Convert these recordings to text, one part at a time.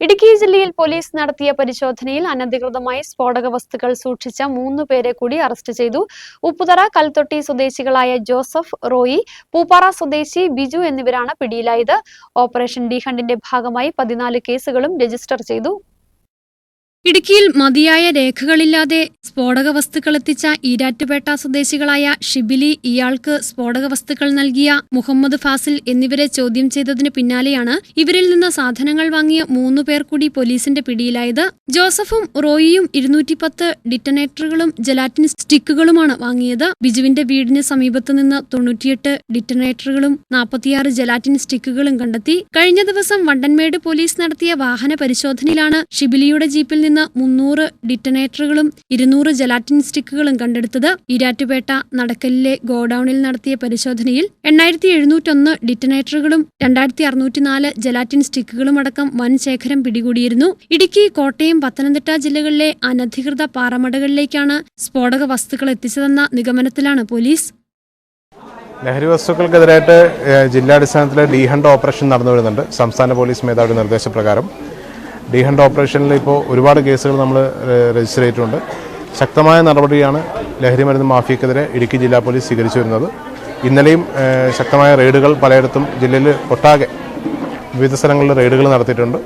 ഇടുക്കി ജില്ലയിൽ പോലീസ് നടത്തിയ പരിശോധനയിൽ അനധികൃതമായി സ്ഫോടക വസ്തുക്കൾ സൂക്ഷിച്ച മൂന്ന് പേരെ കൂടി അറസ്റ്റ് ചെയ്തു. ഉപ്പുതറ കൽത്തൊട്ടി സ്വദേശികളായ ജോസഫ് റോയി പൂപ്പാറ സ്വദേശി ബിജു എന്നിവരാണ് പിടിയിലായത്. ഓപ്പറേഷൻ ഡിഹണ്ടിന്റെ ഭാഗമായി പതിനാല് കേസുകളും രജിസ്റ്റർ ചെയ്തു. ഇടുക്കിയിൽ മതിയായ രേഖകളില്ലാതെ സ്ഫോടക വസ്തുക്കൾ എത്തിച്ച ഈരാറ്റുപേട്ട സ്വദേശികളായ ഷിബിലി ഇയാൾക്ക് സ്ഫോടക വസ്തുക്കൾ നൽകിയ മുഹമ്മദ് ഫാസിൽ എന്നിവരെ ചോദ്യം ചെയ്തതിന് പിന്നാലെയാണ് ഇവരിൽ നിന്ന് സാധനങ്ങൾ വാങ്ങിയ മൂന്നു പേർ കൂടി പോലീസിന്റെ പിടിയിലായത്. ജോസഫും റോയിയും ഇരുന്നൂറ്റിപ്പത്ത് ഡിറ്റനേറ്ററുകളും ജലാറ്റിൻ സ്റ്റിക്കുകളുമാണ് വാങ്ങിയത്. ബിജുവിന്റെ വീടിന് സമീപത്ത് നിന്ന് തൊണ്ണൂറ്റിയെട്ട് ഡിറ്റനേറ്ററുകളും നാൽപ്പത്തിയാറ് ജലാറ്റിൻ സ്റ്റിക്കുകളും കണ്ടെത്തി. കഴിഞ്ഞ ദിവസം വണ്ടൻമേട് പോലീസ് നടത്തിയ വാഹന പരിശോധനയിലാണ് ഷിബിലിയുടെ ജീപ്പിൽ നിന്ന് മുന്നൂറ് ഡിറ്റനേറ്ററുകളും ഇരുന്നൂറ് ജലാറ്റിൻ സ്റ്റിക്കുകളും കണ്ടെടുത്തത് ഈരാറ്റുപേട്ട നടക്കലിലെ ഗോഡൌണിൽ നടത്തിയ പരിശോധനയിൽ എണ്ണായിരത്തി എഴുന്നൂറ്റൊന്ന് ഡിറ്റനേറ്ററുകളും രണ്ടായിരത്തി അറുന്നൂറ്റിനാല് ജലാറ്റിൻ സ്റ്റിക്കുകളും അടക്കം വൻ ശേഖരം പിടികൂടിയിരുന്നു. ഇടുക്കി കോട്ടയം പത്തനംതിട്ട ജില്ലകളിലെ അനധികൃത പാറമടകളിലേക്കാണ് സ്ഫോടക വസ്തുക്കൾ എത്തിച്ചതെന്ന നിഗമനത്തിലാണ് പോലീസ്. ലഹരി വസ്തുക്കൾക്കെതിരായിട്ട് ജില്ലാടിസ്ഥാനത്തിൽ ഡി ഹണ്ട് ഓപ്പറേഷൻ നടന്നു വരുന്നുണ്ട്. സംസ്ഥാന പോലീസ് മേധാവിയുടെ നിർദ്ദേശപ്രകാരം. ഡി ഹണ്ട് ഓപ്പറേഷനിൽ ഇപ്പോൾ ഒരുപാട് കേസുകൾ നമ്മൾ രജിസ്റ്റർ ചെയ്തിട്ടുണ്ട്. ശക്തമായ നടപടിയാണ് ലഹരി മരുന്ന് മാഫിയക്കെതിരെ ഇടുക്കി ജില്ലാ പോലീസ് സ്വീകരിച്ചു വരുന്നത്. ഇന്നലെയും ശക്തമായ റെയ്ഡുകൾ പലയിടത്തും ജില്ലയിൽ ഒട്ടാകെ വിവിധ സ്ഥലങ്ങളിൽ റെയ്ഡുകൾ നടത്തിയിട്ടുണ്ട്.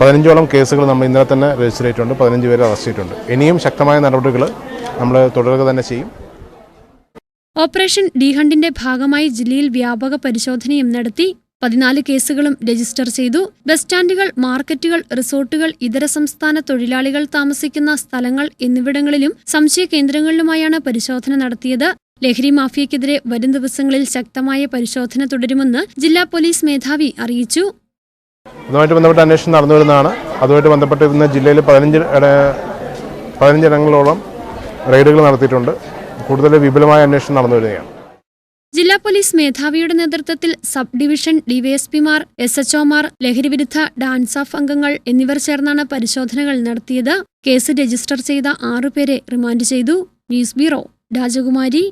പതിനഞ്ചോളം കേസുകൾ നമ്മൾ ഇന്നലെ തന്നെ രജിസ്റ്റർ ചെയ്തിട്ടുണ്ട്. പതിനഞ്ച് പേരെ അറസ്റ്റ് ചെയ്തിട്ടുണ്ട്. ഇനിയും ശക്തമായ നടപടികൾ നമ്മൾ തുടരുക തന്നെ ചെയ്യും. ഓപ്പറേഷൻ ഡിഹണ്ടിന്റെ ഭാഗമായി ജില്ലയിൽ വ്യാപക പരിശോധനയും നടത്തി പതിനാല് കേസുകളും രജിസ്റ്റർ ചെയ്തു. ബസ് സ്റ്റാൻഡുകൾ മാർക്കറ്റുകൾ റിസോർട്ടുകൾ ഇതര സംസ്ഥാന തൊഴിലാളികൾ താമസിക്കുന്ന സ്ഥലങ്ങൾ എന്നിവിടങ്ങളിലും സംശയ കേന്ദ്രങ്ങളിലുമായാണ് പരിശോധന നടത്തിയത്. ലഹരി മാഫിയക്കെതിരെ വരും ദിവസങ്ങളിൽ ശക്തമായ പരിശോധന തുടരുമെന്ന് ജില്ലാ പോലീസ് മേധാവി അറിയിച്ചു. അതുമായിട്ട് ബന്ധപ്പെട്ട അന്വേഷണം നടന്നു അതുമായിട്ട് ബന്ധപ്പെട്ട് ഇന്ന് ജില്ലയിൽ പതിനഞ്ച് പതിനഞ്ചിടങ്ങളോളം റെയ്ഡുകൾ നടത്തിയിട്ടുണ്ട്. കൂടുതൽ വിപുലമായ അന്വേഷണം നടന്നു വരികയാണ്. ജില്ലാ പോലീസ് മേധാവിയുടെ നേതൃത്വത്തിൽ സബ് ഡിവിഷൻ ഡിവൈഎസ്പിമാർ എസ് എച്ച്ഒമാർ ലഹരിവിരുദ്ധ ഓഫ് അംഗങ്ങൾ എന്നിവർ ചേർന്നാണ് പരിശോധനകൾ നടത്തിയത്. കേസ് രജിസ്റ്റർ ചെയ്ത ആറുപേരെ റിമാൻഡ് ചെയ്തു. News bureau Rajakumari.